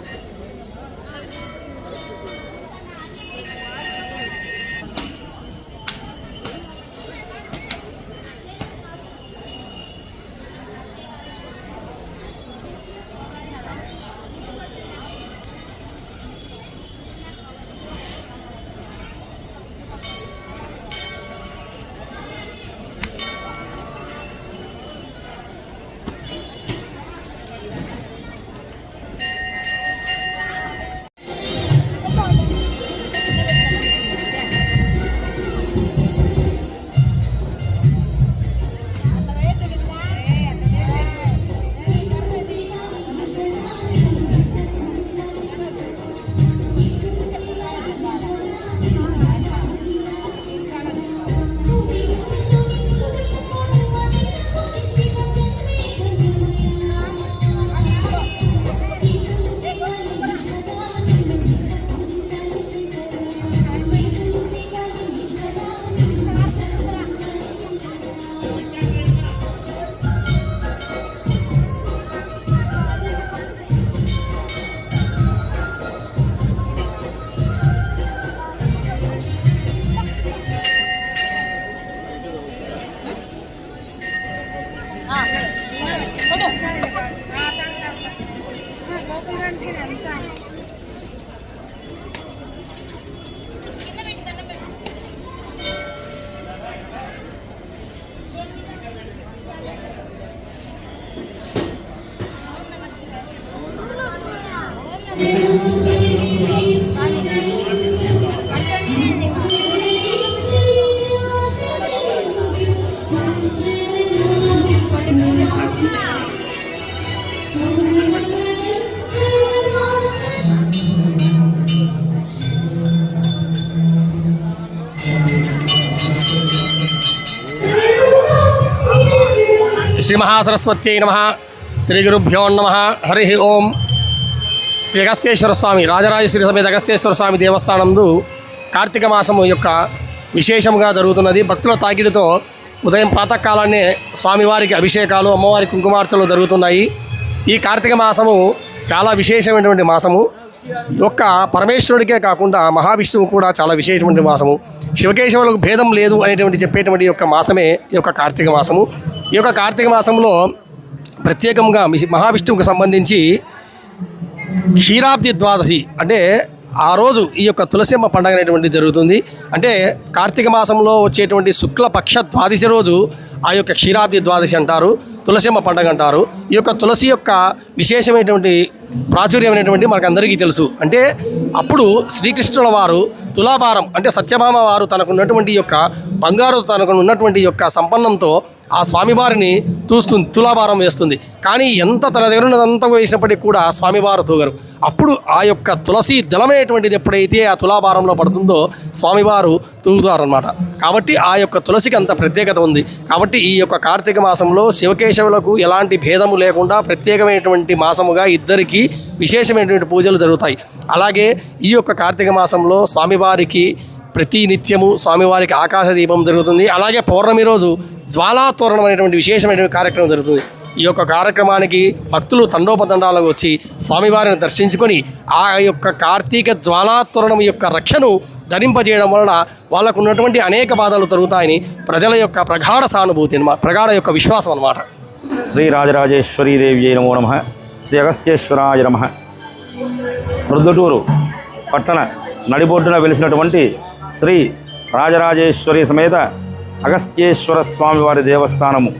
శ్రీ మహాసరస్వత్యై నమ శ్రీ గురుభ్యో నమ హరి ఓం శ్రీ అగస్తేశ్వర స్వామి రాజరాజేశ్వరి సమేత అగస్తేశ్వర స్వామి దేవస్థానందు కార్తీక మాసము యొక్క విశేషంగా జరుగుతున్నది. భక్తుల తాకిడితో ఉదయం ప్రాతకాలాన్నే స్వామివారికి అభిషేకాలు అమ్మవారి కుంకుమార్చలు జరుగుతున్నాయి. ఈ కార్తీక మాసము చాలా విశేషమైనటువంటి మాసము. యొక్క పరమేశ్వరుడికే కాకుండా మహావిష్ణువు కూడా చాలా విశేషమైన మాసము. శివకేశవులకు భేదం లేదు అనేటువంటి చెప్పేటువంటి యొక్క మాసమే ఈ యొక్క కార్తీక మాసము. ఈ యొక్క కార్తీక మాసంలో ప్రత్యేకంగా మహావిష్ణువుకు సంబంధించి క్షీరాబ్ది ద్వాదశి అంటే ఆ రోజు ఈ యొక్క తులసిమ్మ పండుగ అనేటువంటి జరుగుతుంది. అంటే కార్తీక మాసంలో వచ్చేటువంటి శుక్లపక్ష ద్వాదశి రోజు ఆ యొక్క క్షీరాబ్ది ద్వాదశి అంటారు తులసిమ్మ పండుగ అంటారు. ఈ యొక్క తులసి యొక్క విశేషమైనటువంటి ప్రాచుర్యమైనటువంటి అనేటువంటి మనకందరికీ తెలుసు. అంటే అప్పుడు శ్రీకృష్ణుల వారు తులాభారం అంటే సత్యభామ వారు తనకున్నటువంటి యొక్క బంగారు తనకు ఉన్నటువంటి యొక్క సంపన్నంతో ఆ స్వామివారిని తూస్తుంది తులాభారం వేస్తుంది. కానీ ఎంత తన దగ్గర ఉన్నదంతా వేసినప్పటికీ కూడా స్వామివారు తూగరు. అప్పుడు ఆ యొక్క తులసి దళమైనటువంటిది ఎప్పుడైతే ఆ తులాభారంలో పడుతుందో స్వామివారు తూగుతారనమాట కాబట్టి ఆ యొక్క తులసికి అంత ప్రత్యేకత ఉంది. కాబట్టి ఈ యొక్క కార్తీక మాసంలో శివకేశవులకు ఎలాంటి భేదము లేకుండా ప్రత్యేకమైనటువంటి మాసముగా ఇద్దరికి విశేషమైనటువంటి పూజలు జరుగుతాయి. అలాగే ఈ యొక్క కార్తీక మాసంలో స్వామివారికి ప్రతి నిత్యము స్వామివారికి ఆకాశ దీపం జరుగుతుంది. అలాగే పౌర్ణమి రోజు జ్వాలాతోరణం అనేటువంటి విశేషమైనటువంటి కార్యక్రమం జరుగుతుంది. ఈ యొక్క కార్యక్రమానికి భక్తులు తండోపతండాలకు వచ్చి స్వామివారిని దర్శించుకొని ఆ యొక్క కార్తీక జ్వాలాతోరణం యొక్క రక్షను ధరింపజేయడం వలన వాళ్ళకు ఉన్నటువంటి అనేక బాధలు తొలుగుతాయని ప్రజల యొక్క ప్రగాఢ సానుభూతి ప్రగాఢ యొక్క విశ్వాసం అనమాట శ్రీ రాజరాజేశ్వరీ దేవి నమో నమ శ్రీ అగస్త్యేశ్వరాయ నమ. ప్రొద్దుటూరు పట్టణ నడిబొడ్డున వెలిసినటువంటి శ్రీ రాజరాజేశ్వరి సమేత అగస్త్యేశ్వర స్వామివారి దేవస్థానము.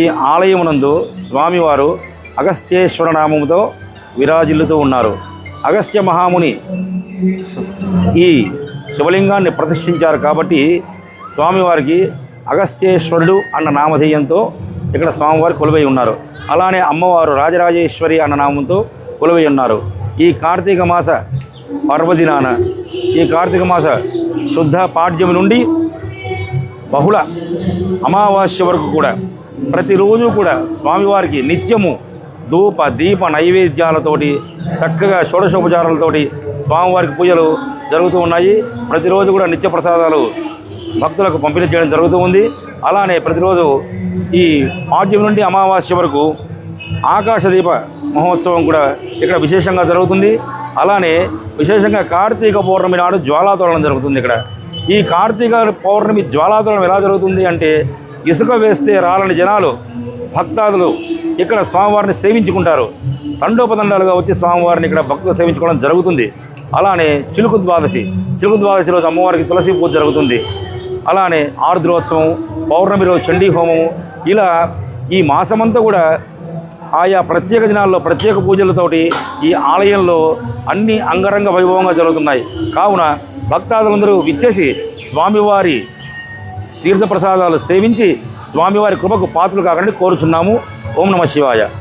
ఈ ఆలయమునందు స్వామివారు అగస్త్యేశ్వర నామముతో విరాజిల్లుతూ ఉన్నారు. అగస్త్య మహాముని ఈ శివలింగాన్ని ప్రతిష్ఠించారు కాబట్టి స్వామివారికి అగస్త్యేశ్వరుడు అన్న నామధేయంతో ఇక్కడ స్వామివారు కొలువై ఉన్నారు. అలానే అమ్మవారు రాజరాజేశ్వరి అన్న నామంతో కొలువై ఉన్నారు. ఈ కార్తీక మాస పర్వదినాన ఈ కార్తీక మాస శుద్ధ పాడ్యమి నుండి బహుళ అమావాస్య వరకు కూడా ప్రతిరోజు కూడా స్వామివారికి నిత్యము ధూప దీప నైవేద్యాలతోటి చక్కగా షోడశోపచారాలతోటి స్వామివారికి పూజలు జరుగుతూ ఉన్నాయి. ప్రతిరోజు కూడా నిత్య ప్రసాదాలు భక్తులకు పంపిణీ చేయడం జరుగుతూ ఉంది. అలానే ప్రతిరోజు ఈ పాడ్యం నుండి అమావాస్య వరకు ఆకాశ దీప మహోత్సవం కూడా ఇక్కడ విశేషంగా జరుగుతుంది. అలానే విశేషంగా కార్తీక పౌర్ణమి నాడు జ్వాలాతోరణం జరుగుతుంది ఇక్కడ. ఈ కార్తీక పౌర్ణమి జ్వాలాతోరణం ఎలా జరుగుతుంది అంటే ఇసుక వేస్తే రాలని జనాలు భక్తాదులు ఇక్కడ స్వామివారిని సేవించుకుంటారు. తండోపతండాలుగా వచ్చి స్వామివారిని ఇక్కడ భక్తులు సేవించుకోవడం జరుగుతుంది. అలానే చిలుకు ద్వాదశి. చిలుకు ద్వాదశి రోజు అమ్మవారికి తులసి పూజ జరుగుతుంది. అలానే ఆరుద్రోత్సవం పౌర్ణమి రోజు చండీ హోమము ఇలా ఈ మాసమంతా కూడా ఆయా ప్రత్యేక దినాల్లో ప్రత్యేక పూజలతోటి ఈ ఆలయంలో అన్ని అంగరంగ వైభవంగా జరుగుతున్నాయి. కావున భక్తాదులందరూ విచ్చేసి స్వామివారి తీర్థప్రసాదాలు సేవించి స్వామివారి కృపకు పాత్రలు కాకండి కోరుచున్నాము. ओम नमः शिवाय।